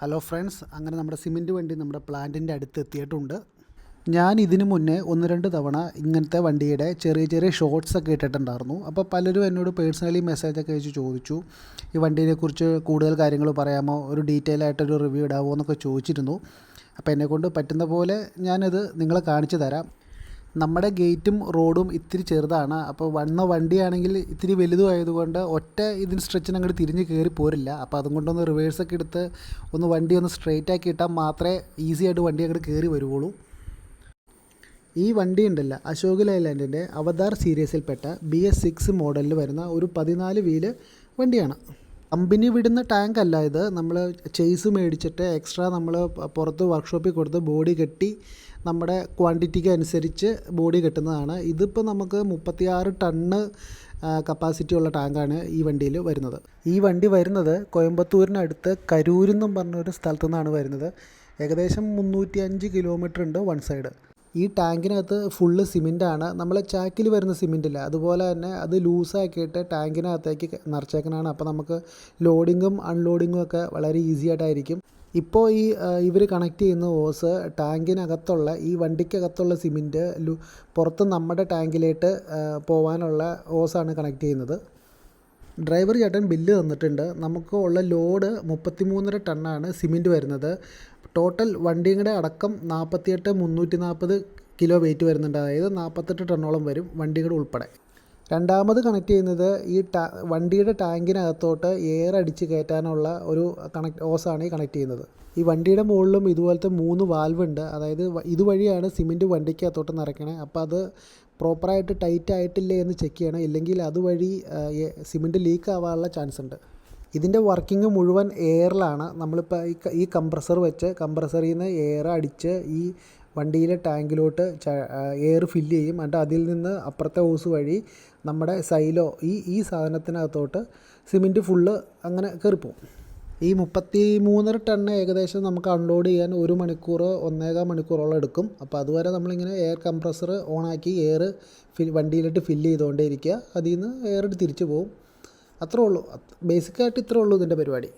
Hello friends അങ്ങനെ നമ്മുടെ cement വണ്ടി നമ്മുടെ പ്ലാന്റിന്റെ അടുത്ത് എത്തിയിട്ടുണ്ട്. ഞാൻ ഇതിനു മുന്നേ ഒന്ന് രണ്ട് തവണ ഇങ്ങനത്തെ വണ്ടിയുടെ ചെറിയ ചെറിയ ഷോർട്സ് ഒക്കെ ഇട്ടിട്ടുണ്ടായിരുന്നു. അപ്പോൾ പലരും എന്നോട് പേഴ്സണലി മെസ്സേജൊക്കെ അയച്ച് ചോദിച്ചു. ഈ വണ്ടീനെക്കുറിച്ച് കൂടുതൽ കാര്യങ്ങൾ പറയാമോ? ഒരു ഡീറ്റെയിൽ ആയിട്ടൊരു റിവ്യൂ ഇടാമോ എന്നൊക്കെ ചോദിച്ചിരുന്നു. അപ്പോൾ എന്നെക്കൊണ്ട് പറ്റുന്ന പോലെ ഞാനത് നിങ്ങളെ കാണിച്ചു തരാം. നമ്മുടെ ഗേറ്റും റോഡും ഇത്തിരി ചെറുതാണ്. അപ്പോൾ വന്ന വണ്ടിയാണെങ്കിൽ ഇത്തിരി വലുതും ആയതുകൊണ്ട് ഒറ്റ ഇതിന് സ്ട്രെച്ചിന് അങ്ങോട്ട് തിരിഞ്ഞ് കയറി പോരില്ല. അപ്പോൾ അതും കൊണ്ടൊന്ന് റിവേഴ്സൊക്കെ എടുത്ത് ഒന്ന് വണ്ടി ഒന്ന് സ്ട്രെയിറ്റ് ആക്കി ഇട്ടാൽ മാത്രമേ ഈസി ആയിട്ട് വണ്ടി അങ്ങോട്ട് കയറി വരുവുള്ളൂ. ഈ വണ്ടി ഉണ്ടല്ലോ അശോക് ലൈലാൻഡിന്റെ അവതാർ സീരീസിൽപ്പെട്ട ബി എസ് സിക്സ് മോഡലിൽ വരുന്ന ഒരു പതിനാല് വീൽ വണ്ടിയാണ്. കമ്പനി വിടുന്ന ടാങ്ക് അല്ല ഇത്. നമ്മൾ ചേസ് മേടിച്ചിട്ട് എക്സ്ട്രാ നമ്മൾ പുറത്ത് വർക്ക്ഷോപ്പിൽ കൊടുത്ത് ബോഡി കെട്ടി നമ്മുടെ ക്വാണ്ടിറ്റിക്ക് അനുസരിച്ച് ബോഡി കെട്ടുന്നതാണ്. ഇതിപ്പോൾ നമുക്ക് മുപ്പത്തിയാറ് ടണ്ണ് കപ്പാസിറ്റി ഉള്ള ടാങ്കാണ് ഈ വണ്ടിയിൽ വരുന്നത്. ഈ വണ്ടി വരുന്നത് കോയമ്പത്തൂരിനടുത്ത് കരൂരെന്നും പറഞ്ഞൊരു സ്ഥലത്തു നിന്നാണ് വരുന്നത്. ഏകദേശം മുന്നൂറ്റി അഞ്ച് കിലോമീറ്റർ ഉണ്ട് വൺ സൈഡ് ഈ ടാങ്കിനകത്ത് ഫുള്ള് സിമെന്റാണ് നമ്മൾ ചാക്കിൽ വരുന്ന സിമെന്റില്ല അതുപോലെ തന്നെ അത് ലൂസാക്കിയിട്ട് ടാങ്കിനകത്തേക്ക് നിറച്ചേക്കണതാണ്. അപ്പോൾ നമുക്ക് ലോഡിങ്ങും അൺലോഡിങ്ങും ഒക്കെ വളരെ ഈസി ആയിട്ടായിരിക്കും. ഇപ്പോൾ ഈ ഇവർ കണക്ട് ചെയ്യുന്ന ഓസ് ടാങ്കിനകത്തുള്ള ഈ വണ്ടിക്കകത്തുള്ള സിമെന്റ് ലു പുറത്ത് നമ്മുടെ ടാങ്കിലേക്ക് പോകാനുള്ള ഓസാണ് കണക്ട് ചെയ്യുന്നത്. ഡ്രൈവർ ചേട്ടൻ ബില്ല് തന്നിട്ടുണ്ട്. നമുക്ക് ഉള്ള ലോഡ് മുപ്പത്തി മൂന്നര ടണ്ണാണ് സിമെന്റ് വരുന്നത്. ടോട്ടൽ വണ്ടിയും കൂടെ അടക്കം നാൽപ്പത്തിയെട്ട് മുന്നൂറ്റി നാൽപ്പത് കിലോ വെയിറ്റ് വരുന്നുണ്ട്. അതായത് നാൽപ്പത്തെട്ട് ടണ്ണോളം വരും വണ്ടിയും കൂടെ ഉൾപ്പെടെ. രണ്ടാമത് കണക്ട് ചെയ്യുന്നത് ഈ ടാ വണ്ടിയുടെ ടാങ്കിനകത്തോട്ട് എയർ അടിച്ച് കയറ്റാനുള്ള ഒരു കണക്ട് ഓസാണ് ഈ കണക്ട് ചെയ്യുന്നത്. ഈ വണ്ടിയുടെ മുകളിലും ഇതുപോലത്തെ മൂന്ന് വാൽവ് ഉണ്ട്. അതായത് ഇതുവഴിയാണ് സിമെന്റ് വണ്ടിക്കകത്തോട്ട് നിറയ്ക്കണേ. അപ്പോൾ അത് പ്രോപ്പറായിട്ട് ടൈറ്റ് ആയിട്ടില്ലേ എന്ന് ചെക്ക് ചെയ്യണം. ഇല്ലെങ്കിൽ അതുവഴി സിമെന്റ് ലീക്ക് ആവാനുള്ള ചാൻസ് ഉണ്ട്. ഇതിന്റെ വർക്കിംഗ് മുഴുവൻ എയറിലാണ്. നമ്മളിപ്പോൾ ഈ ഈ കംപ്രസർ വെച്ച് കംപ്രസറിൽ നിന്ന് എയർ അടിച്ച് ഈ വണ്ടിയിലെ ടാങ്കിലോട്ട് എയർ ഫില്ല് ചെയ്യും. എന്നിട്ട് അതിൽ നിന്ന് അപ്പുറത്തെ ഹോസ് വഴി നമ്മുടെ സൈലോ ഈ ഈ സാധനത്തിനകത്തോട്ട് സിമെന്റ് ഫുള്ള് അങ്ങനെ കയറിപ്പോവും. ഈ മുപ്പത്തി മൂന്നര ടൺ ഏകദേശം നമുക്ക് അൺലോഡ് ചെയ്യാൻ ഒരു മണിക്കൂർ ഒന്നേകാൽ മണിക്കൂറോളം എടുക്കും. അപ്പോൾ അതുവരെ നമ്മളിങ്ങനെ എയർ കംപ്രസർ ഓണാക്കി എയർ ഫിൽ വണ്ടിയിലിട്ട് ഫില്ല് ചെയ്തുകൊണ്ടേ ഇരിക്കുക അതിൽ നിന്ന് എയർ തിരിച്ചു പോകും അത്രേ ഉള്ളൂ. ബേസിക്കായിട്ട് ഇത്രേ ഉള്ളൂ ഇതിന്റെ പരിപാടി.